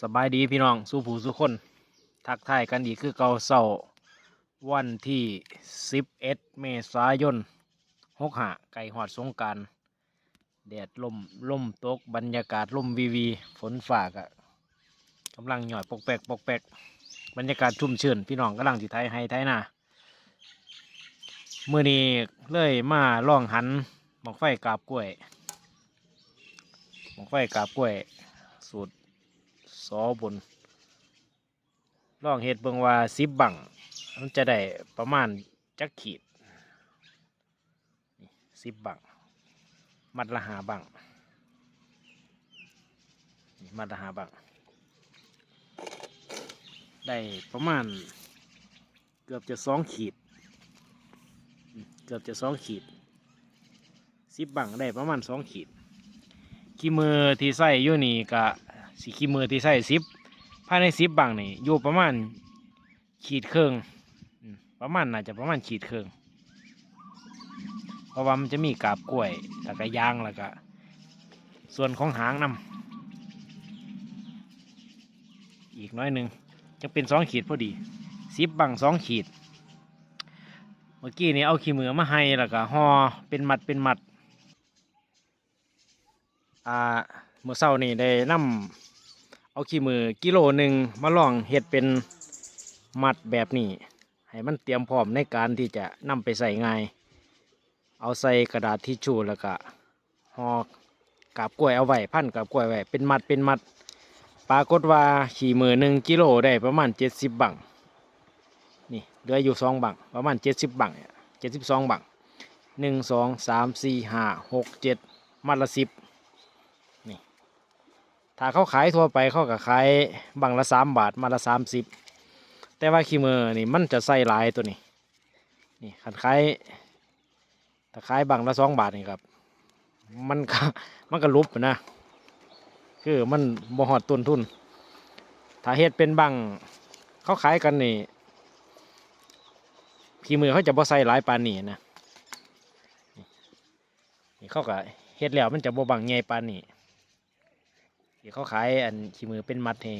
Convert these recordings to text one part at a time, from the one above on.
สบายดีพี่น้องสู้ผู้สู้คน ทักทายกันอีกคือเก่าเสาร์วันที่ 11 เมษายน6หาไก่หอดสงการแดดลมลมตกบรรยากาศลมวีวี ฝนฝากอะกำลังหน่อยปกแปกปกแปกบรรยากาศชุ่มชื่น พี่น้องกำลังสิไทยให้ไทยนาเมื่อนี้เลยมาล่องหันหมอกไฟกาบกล้วยหมอกไฟกาบกล้วย สูตร อบนลองเห็ดเบิ่งว่าสิบบังมันจะได้ประมาณจักขีดสิบบังมัดละหาบังมัดละหาบังได้ประมาณเกือบจะสองขีด เกือบจะสองขีดสิบบังได้ประมาณสองขีดขี้มือที่ใส่อยู่นี่กะ สีขี้มือที่ใส่สิบภายในสิบบังนี่อยู่ประมาณขีดเครื่องประมาณน่าจะประมาณขีดเครื่องเพราะว่ามันจะมีกาบกล้วยแล้วก็ยางแล้วก็ส่วนของหางนำอีกน้อยหนึ่งจะเป็นสองขีดพอดีสิบบังสองขีด เมื่อกี้นี้เอาขี้มือมาให้แล้วก็ห่อเป็นมัดเป็นมัดอ่าเมื่อเช้านี่ได้นำ เอาขี้มือกิโลหนึ่งมาลองเฮ็ดเป็นมัดแบบนี้ ให้มันเตรียมพร้อมในการที่จะนำไปใส่ง่าย เอาใส่กระดาษทิชชู่แล้วก็ห่อกาบกล้วยเอาไว้พันกาบกล้วยไว้เป็นมัดเป็นมัด ปรากฏว่าขี่มือหนึ่งกิโลได้ประมาณเจ็ดสิบบังนี่เหลืออยู่สองบังประมาณเจ็ดสิบบังเนี่ยเจ็ดสิบสองบังหนึ่งสองสามสี่ห้าหกเจ็ดมัดละสิบ ถ้าเขาขายทั่วไปเขาก็ขายบังละสามบาทมาละสามสิบแต่ว่าขี้มือนี่มันจะใส่หลายตัวนี้นี่ขันขายถ้าขายบังละสองบาทนี่ครับ มันก็มันก็ลุบนะ คือมันบ่หอดต้นทุน ถ้าเฮ็ดเป็นบังเขาขายกันนี่ขี้มือเขาจะบ่ใส่หลายปานนี่นะนี่เขาก็เฮ็ดแล้วมันจะบ่บังใหญ่ปานนี่ ที่เขาขายอันขี้มือเป็นมัดให้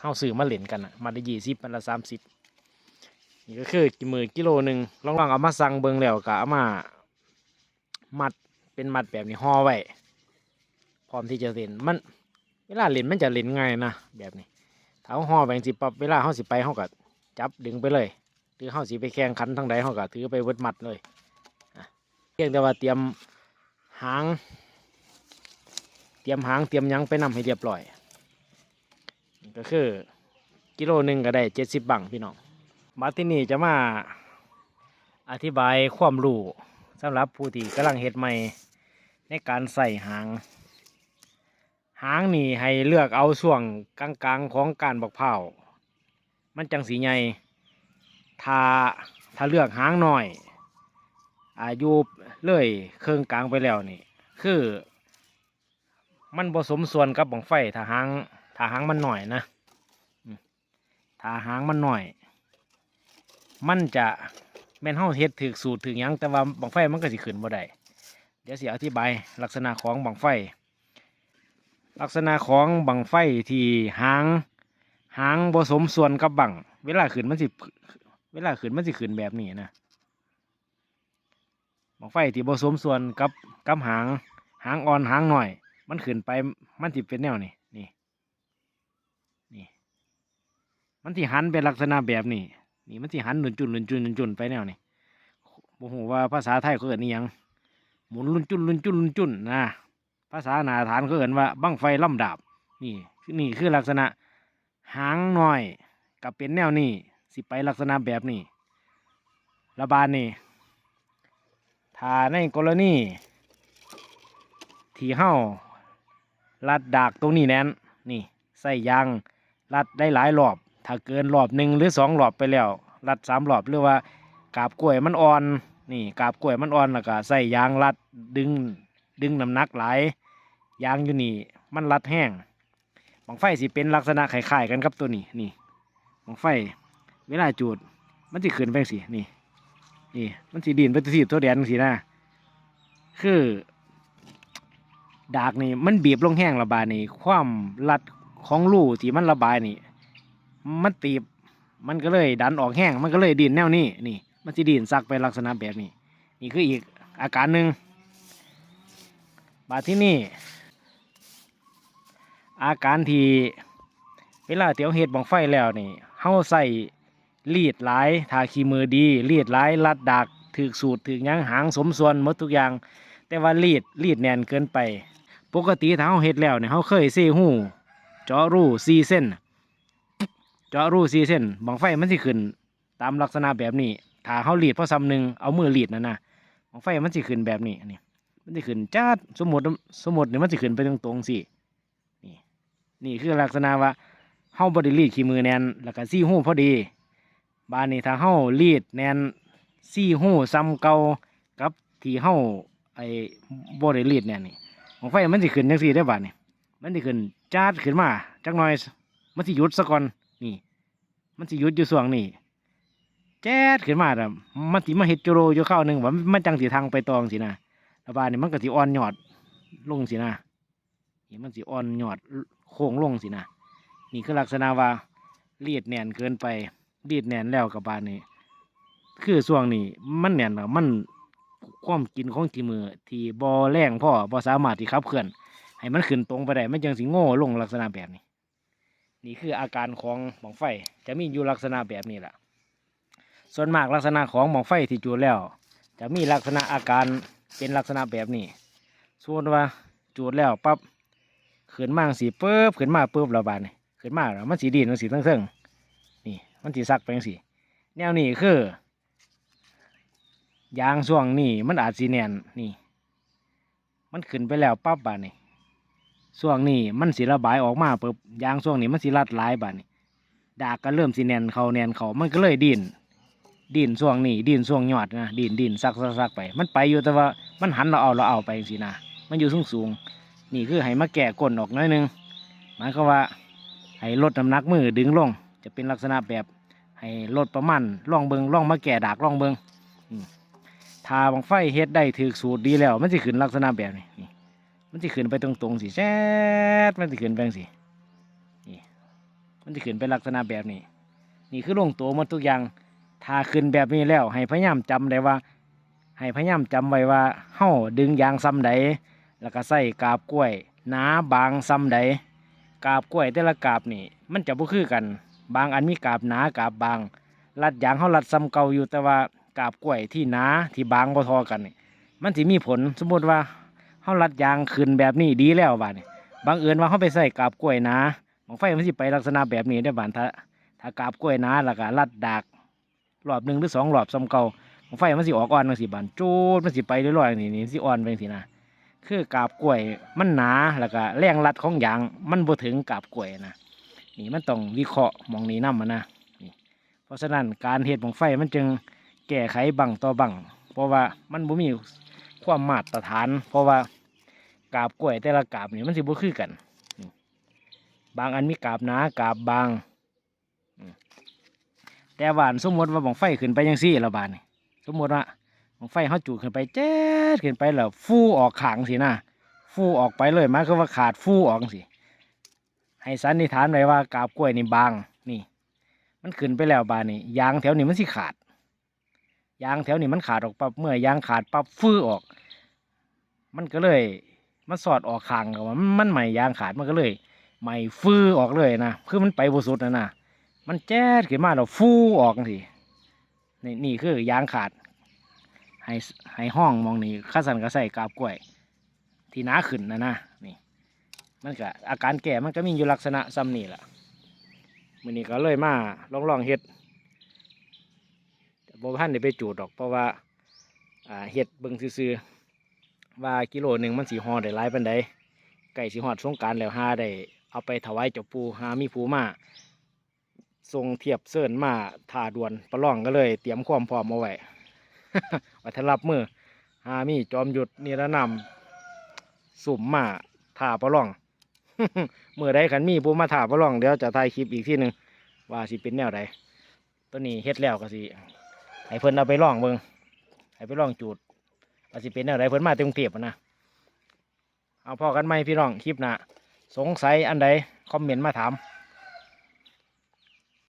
เฮาซื้อมาเล่นกันอะมัดละยี่สิบมัดละสามสิบนี่ก็คือขี้มือกิโลหนึ่งลองๆเอามาสั่งเบิ่งแล้วก็เอามามัดเป็นมัดแบบนี้ห่อไว้พร้อมที่จะเล่นมัน เวลาเล่นมันจะเล่นง่ายนะแบบนี้ถ้าห่อแบ่งสิปับเวลาเฮาสิไปเฮาก็จับดึงไปเลยหรือเฮาสิไปแข่งขันทั้งใดเฮาก็ถือไปเวิดมัดเลยเพียงแต่ว่าเตรียมหาง เตรียมหางเตรียมยังไปนำให้เรียบร้อย ก็คือ กิโลหนึ่งก็ได้เจ็ดสิบบังพี่น้องมาที่นี่จะมาอธิบายความรู้สำหรับผู้ที่กำลังเฮ็ดใหม่ในการใส่หาง หางนี่ให้เลือกเอาช่วงกลางๆของการบักเผามันจังสีใหญ่ถ้าถ้าเลือกหางหน่อยอายุเลยเครื่องกลางไปแล้วนี่ คือ มันผสมส่วนกับบังไฟถ้าหางถ้าหางมันหน่อยนะถ้าหางมันหน่อย มันจะแม่นเฮาเฮ็ดถึกสูตรถึกหยังแต่ว่าบังไฟมันก็สิขึ้นบ่ได้เดี๋ยวสิอธิบายลักษณะของบังไฟ ลักษณะของบังไฟที่หางหางผสมส่วนกับบังเวลาขึ้นมันสิเวลาขึ้นมันสิขึ้นแบบนี้นะบังไฟที่ผสมส่วนกับกับหางหางอ่อนหางหน่อย มันขึ้นไปมันสิเป็นแนวนี่นี่นี่ มันสิหันเป็นลักษณะแบบนี้นี่มันสิหันหนุนจุนหนุนจุนหนุนจุนไปแนวนี่บ่ฮู้ว่าภาษาไทยเขาเอิ้นอิหยังหมุนลุนจุนลุนจุนลุนจุนนะภาษาหนาฐานเขาเอิ้นว่าบั้งไฟล่ำดาบ นี่นี่คือลักษณะหางหน้อยกับเป็นแนวนี้สิไปลักษณะแบบนี้ระบาดนี่ถ้าในกรณีที่เห้า รัดดากตรงนี้แน่นนี่ใส่ยางรัดได้หลายรอบ ถ้าเกินรอบหนึ่งหรือสองรอบไปแล้วรัดสามรอบหรือว่ากาบกล้วยมันอ่อนนี่กาบกล้วยมันอ่อนแล้วก็ใส่ยางรัดดึงดึงน้ำหนักหลายยางอยู่นี่มันรัดแห้งบังไฟสิเป็นลักษณะคล้ายๆกันครับตัวนี้นี่บังไฟเวลาจูดมันสิขึ้นไปสินี่นี่มันสิดินไปที่ตัวแดนสินะคือ ดากนี่มันบีบลงแห้งระบาดนี่ ความรัดของรูที่มันระบายนี่ มันตีบมันก็เลยดันออกแห้ง มันก็เลยดินแนวนี้นี่ มันสิดินซักไปลักษณะแบบนี้ นี่คืออีกอาการหนึ่งบาดที่นี่ อาการที่เวลาเตียวเห็ดบังไฟแล้วนี่เฮาใส่ลีดหลายทาขี้มือดีลีดหลายลัดดักถือสูตรถือยังหางสมส่วนหมดทุกอย่าง แต่ว่าลีดลีดแน่นเกินไป ปกติถ้าเฮาเฮ็ดแล้วเนี่ยเฮาเคยเซหูเจาะรูซีเส้นเจาะรูซีเส้นบังไฟมันสิขึ้น ตามลักษณะแบบนี้ถ้าเฮาลีดพอซ้ำหนึ่งเอามือลีดนั่นนะบังไฟมันสิขึ้นแบบนี้นี่มันสิขึ้นจ้าดสมมติสมมติเนี่ยมันสิขึ้นไปตรงๆสินี่นี่คือลักษณะว่าเฮาบ่ได้รีดขี้มือแนนแล้วก็ซี่หูพอดี บานนี้ถ้าเฮารีดแนนซี่หูซ้ำเก่ากับที่เฮาไอ้บ่ได้รีดแน่นนี่ บังไฟมันสิขึ้นจังซี่ได้บาดนี่มันสิขึ้นจ้าดขึ้นมาจักหน่อย มันสิหยุดซะก่อนนี่ มันสิหยุดอยู่ส่วงนี้แจ๊ดขึ้นมาแต่ะมันสิมาเฮ็ดโจโรอยู่ข้าวหนึ่งว่ามันจังสิทางไปตองสินะแล้วบานนี้มันก็สิอ่อนหยอดลงสินะนี่มันสิอ่อนหยอดโค้งลงสินะนี่คือลักษณะว่ารียดแน่นเกินไปรียดแน่นแล้วกับบานนี้คือส่วงนี้มันแน่นแล้วมัน ความกินของที่มือที่บอแรงพ่อบอสามารถที่ขับเคลื่อน ให้มันขึ้นตรงไปได้มันจังสิโง่ลงลักษณะแบบนี้ นี่คืออาการของหมองไฟจะมีอยู่ลักษณะแบบนี้แหละส่วนมากลักษณะของหมองไฟที่จูดแล้ว จะมีลักษณะอาการเป็นลักษณะแบบนี้ ส่วนว่าจูดแล้วปั๊บขึ้นมาสีปุ๊บขึ้นมาปุ๊บระบาดนี่ขึ้นมาแล้วมันสีดีนมันสีเทิงๆนี่มันสีซักไปจังสีแนวนี้คือ ยางช่วงนี้มันอาจสีแนนนี่ มันขึ้นไปแล้วปั๊บบานี่ช่วงนี้มันสิระบายออกมาปุ๊บยางช่วงนี้มันสิรัดลายบานี่ดากก็เริ่มสิแนนเขาแนนเขามันก็เลยดินดินช่วงนี้ดินช่วงยอดนะดินดินซักซักไป มันไปอยู่แต่ว่ามันหันเราเอาเราเอาไปสินะมันอยู่สูงสูงนี่คือให้มาแก่ก้นออกน้อยนึงหมายความว่าให้ลดน้ำหนักมือดึงลง จะเป็นลักษณะแบบให้ลดประมาณล่องเบิงล่องมาแก่ดากล่องเบิง ถ้าบังไฟเฮ็ดได้ถือสูตรดีแล้ว มันสิขึ้นลักษณะแบบนี้นี่ มันจะขึ้นไปตรงๆสิแจ๊ดมันจะขึ้นไปจั่งสินี่มันจะขึ้นไปลักษณะแบบนี้ นี่คือลงตัวหมดทุกอย่างถ้าขึ้นแบบนี้แล้ว ให้พยายามจำได้ว่า ให้พยายามจำไว้ว่าเฮาดึงยางซ้ำใดแล้วก็ใส่กาบกล้วยหนาบางซ้ำใดกาบกล้วยแต่ละกาบนี่ มันจะบ่คือกัน บางอันมีกาบหนากาบบาง รัดยางเฮารัดซ้ำเก่าอยู่แต่ว่า กาบกล้วยที่หนาที่บางบ่ทอกันนี่มันสิมีผลสมมติว่าเขารัดยางขึ้นแบบนี้ดีแล้วบาดนี่บางเอิญว่าเขาไปใส่กาบกล้วยหนาบางไฟมันสิไปลักษณะแบบนี้ได้อบานถ้าถ้ากาบกล้วยหนาแล้วก็รัดดากรอบหนึ่งหรือสองรอบซ้ำเก่าบางไฟมันสิออกอ่อนมันสิบานจูดมันสิไปเรื่อยๆนี่นี่สิอ่อนไปสินะคือกาบกล้วยมันหนาแล้วก็แรงรัดของยางมันบ่ถึงกาบกล้วยนะนี่มันต้องวิเคราะห์มองนี้นํมันนะนี่เพราะฉะนั้นการเฮ็ดบังไฟมันจึง แก้ไขบังต่อบังเพราะว่ามันบ่มีความมาตรฐาน เพราะว่ากาบกล้วยแต่ละกาบนี่มันสิบ่คือกัน บางอันมีกาบหนากาบบาง แต่ว่านสมมติว่าบังไฟขึ้นไปยังซี่ละบานี่สมมติว่าบังไฟเขาจูดขึ้นไปแจ๊ดขึ้นไปแล้วฟูออกขางสินะฟูออกไปเลยมายคือว่าขาดฟูออกสิให้สันนิษฐานไว้ว่ากาบกล้วยนี่บางนี่ มันขึ้นไปแล้วบาดนี่ยางแถวนี้มันสิขาด ยางแถวนี้มันขาดออกปั๊บเมื่อยางขาดปั๊บฟื้อออก มันก็เลยมันสอดออกคางกับว่ามันมันใหม่ยางขาดมันก็เลยใหม่ฟื้อออกเลยนะคือมันไปบสุดนะนะมันแจ๊ดขึ้นมาแล้วฟูออกสินี่นี่คือยางขาดให้ให้ห้องมองนี่ข้าสันก็ใส่กาบกล้วย ที่หนาขึ้นนะนะนี่ มันก็อาการแก่มันก็มีอยู่ลักษณะซ้ำนี่แหละมันนี้ก็เลยมาลองลองเฮ็ด บ่พันได้ไปจูดดอกเพราะว่าอ่าเฮ็ดเบิ่งซื่อๆว่ากิโลหนึ่งมันสีฮอได้หลายปานใดไก่สีฮอดสงการแล้วหาได้เอาไปถวายเจ้าปูหามีผู้มาส่งเทียบเสิร์นมาถ่าดวนประล่องก็เลย เตรียมความพร้อมเอาไว้วัฒนรับมือหามีจอมหยุดนิรนามสุ่มมาถ่าประล่องเมื่อใดขันมีผู้มาถ่าประล่องเดี๋ยวจะถ่ายคลิปอีกทีหนึ่งว่าสิเป็นแนวใดตัวนี้เฮ็ดแล้วก็สิ ให้เพิ่นเอาไปล่องเบิงให้ไปล่องจูดว่าสิเป็นอะไรเพิ่นมาเต็มเทียบนะเอาพอกันไหมพี่น้องคลิปหนะสงสัยอันใดคอมเมนต์มาถาม